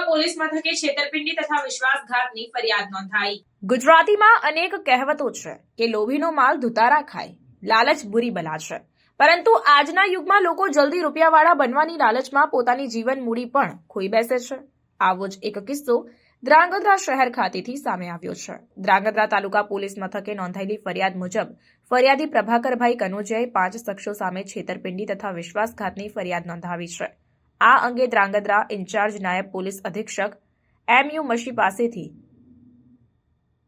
Police મથકે છેતરપિંડી તથા વિશ્વાસઘાતની ફરિયાદ નોંધાઈ. ગુજરાતીમાં અનેક કહેવતો છે કે લોભીનો માલ ધુતારા ખાય, લાલચ બુરી બલા છે. પરંતુ આજના યુગમાં લોકો જલ્દી રૂપિયાવાળા બનવાની લાલચમાં પોતાની જીવન મૂડી પણ ખોઈ બેસે છે. આવો જ એક કિસ્સો દ્રાંગધ્રા શહેર ખાતેથી સામે આવ્યો છે. દ્રાંગધ્રા તાલુકા પોલીસ મથકે નોંધાયેલી ફરિયાદ મુજબ ફરિયાદી પ્રભાકરભાઈ કનોજિયાએ પાંચ શખ્સો સામે છેતરપિંડી તથા વિશ્વાસઘાતની ફરિયાદ નોંધાવી છે. આ અંગે ધ્રાંગધ્રા ઇન્ચાર્જ નાયબ પોલીસ અધિક્ષક એમ યુ મશી પાસેથી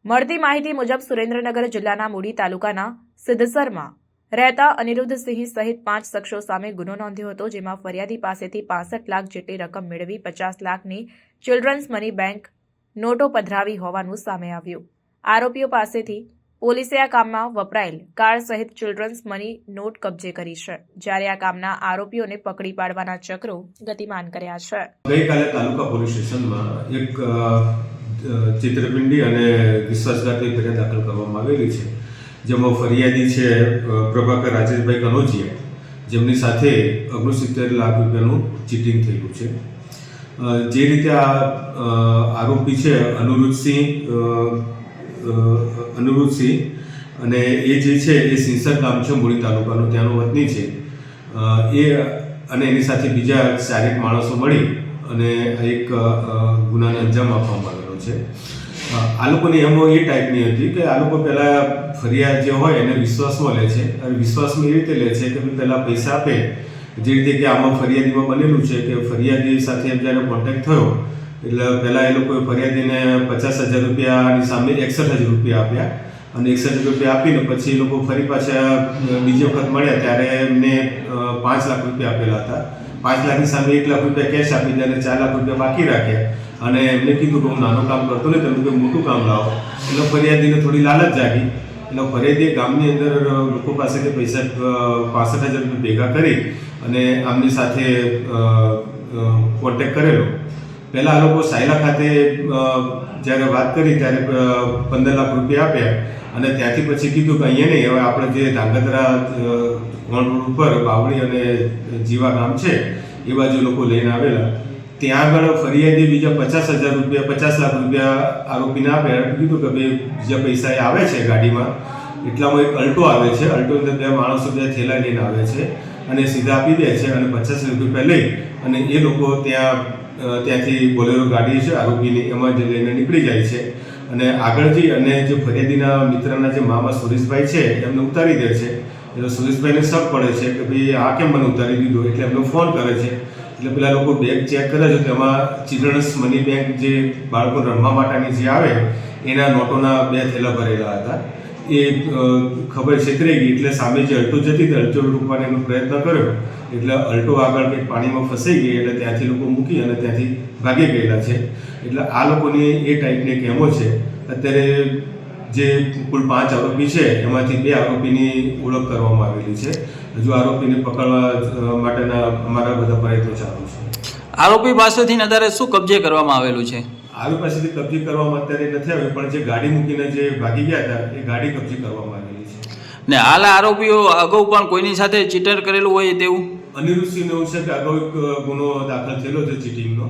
મળતી માહિતી મુજબ સુરેન્દ્રનગર જિલ્લાના મૂડી તાલુકાના સિદ્ધસરમાં રહેતા અનિરુદ્ધસિંહ સહિત પાંચ શખ્સો સામે ગુનો નોંધ્યો હતો, જેમાં ફરિયાદી પાસેથી પાસઠ લાખ જેટલી રકમ મેળવી પચાસ લાખની ચિલ્ડ્રન્સ મની બેંક નોટો પધરાવી હોવાનું સામે આવ્યું. આરોપીઓ પાસેથી પોલીસે આ કામમાં વપરાયેલ કાર સહિત ચિલ્ડ્રન્સ મની નોટ કબજે કરી છે, જ્યારે આ કામના આરોપીઓને પકડી પાડવાના ચક્રો ગતિમાન કર્યા છે. ગઈકાલે તાલુકા પોલીસ સ્ટેશનમાં એક ચિત્રપિંડી અને વિશ્વાસઘાતની ફરિયાદ દાખલ કરવામાં આવેલી છે, જેમાં ફરિયાદી છે પ્રભાકર રાજેશભાઈ કનોજિયા, જેમની સાથે ઓગણસિત્તેર લાખ રૂપિયાનું ચીટિંગ થયેલું છે. જે રીતે આ આરોપી છે અનુરુદ્ધસિંહ અ, અ, અને એ જે છે એ સિંસર ગામ છે મૂળી તાલુકાનું ત્યાંનો વતની છે. એ અને એની સાથે બીજા ચારેક માણસો મળી અને એક ગુનાને અંજામ આપવામાં આવેલો છે. આ લોકોની એમો એ ટાઈપની હતી કે આ લોકો પહેલાં ફરિયાદ જે હોય એને વિશ્વાસમાં લે છે. અને વિશ્વાસમાં એ રીતે લે છે કે પહેલાં પૈસા આપે. જે રીતે કે આમાં ફરિયાદીમાં બનેલું છે કે ફરિયાદી સાથે જ્યારે કોન્ટેક્ટ થયો એટલે પહેલાં એ લોકોએ ફરિયાદીને પચાસ હજાર રૂપિયાની સામે એકસઠ હજાર રૂપિયા આપ્યા અને એકસઠ રૂપિયા આપીને પછી એ લોકો ફરી પાછા બીજી વખત મળ્યા ત્યારે એમને પાંચ લાખ રૂપિયા આપેલા હતા. પાંચ લાખની સામે એક લાખ રૂપિયા કેશ આપી દે અને ચાર લાખ રૂપિયા બાકી રાખ્યા. અને એમને કીધું કે હું નાનું કામ કરતો નહીં, તમે કોઈ મોટું કામ લાવો. એટલે ફરિયાદીને થોડી લાલચ જાગી. એટલે ફરિયાદી ગામની અંદર લોકો પાસેથી પૈસા પાસઠ હજાર રૂપિયા ભેગા કરી અને આમની સાથે કોન્ટેક્ટ કરેલો. પહેલાં આ લોકો સાયલા ખાતે જ્યારે વાત કરી ત્યારે પંદર લાખ રૂપિયા આપ્યા અને ત્યાંથી પછી કીધું કે અહીંયા નહીં, હવે આપણે જે ધાંગધ્રા કોણ રોડ ઉપર બાવળી અને જીવા ગામ છે, એ બાજુ લોકો લઈને આવેલા. ત્યાં આગળ ફરિયાદી બીજા પચાસ હજાર રૂપિયા, પચાસ લાખ રૂપિયા આરોપીને આપ્યા. કીધું કે ભાઈ, બીજા પૈસા એ આવે છે ગાડીમાં. એટલામાં એક અલ્ટો આવે છે. અલ્ટો અંદર બે માણસો બે થેલા લઈને આવે છે અને સીધા આપી દે છે અને પચાસ રૂપિયા લઈ અને એ લોકો ત્યાં ત્યાંથી બોલેરો ગાડી છે, આરોપીની એમાં જ લઈને નીકળી જાય છે. અને આગળ જઈ અને જે ફરિયાદીના મિત્રના જે મામા સુરેશભાઈ છે, એમને ઉતારી દે છે. એટલે સુરેશભાઈને શક પડે છે કે ભાઈ આ કેમ મને ઉતારી દીધો? એટલે એમનો ફોન કરે છે. એટલે પેલા લોકો બેગ ચેક કરે છે તેમાં ચિલ્ડ્રન્સ મની બેંક જે બાળકો રમવા માટેની જે આવે, એના નોટોના બે થેલા ભરેલા હતા. એ ખબર છેતરાઈ ગઈ એટલે સામે જે અલ્ટો જતી હતી અલ્ટો રોકવાનો એનો પ્રયત્ન કર્યો. એટલે અલ્ટો આગળ કંઈક પાણીમાં ફસાઈ ગઈ એટલે ત્યાંથી લોકો મૂકી અને ત્યાંથી ભાગી ગયેલા છે. એટલે આ લોકોની એ ટાઈપની કેમો છે. અત્યારે જે કુલ પાંચ આરોપી છે, એમાંથી બે આરોપીની ઓળખ કરવામાં આવેલી છે. હજુ આરોપીને પકડવા માટેના અમારા બધા પ્રયત્નો ચાલુ છે. આરોપી પાસેથી નદારે શું કબજે કરવામાં આવેલું છે? આરોપી પાસેથી કબજે કરવામાં અત્યારે નથી આવ્યું પણ જે ગાડી મૂકીને જે ભાગી ગયા હતા એ ગાડી કબજે કરવામાં આવેલી છે. ને હાલ આરોપીઓ અગાઉ પણ કોઈની સાથે ચીટર કરેલું હોય તેવું? અનિરુદ્ધસિંહ એવું છે કે અગાઉ એક ગુનો દાખલ થયેલો છે ચીટિંગનો.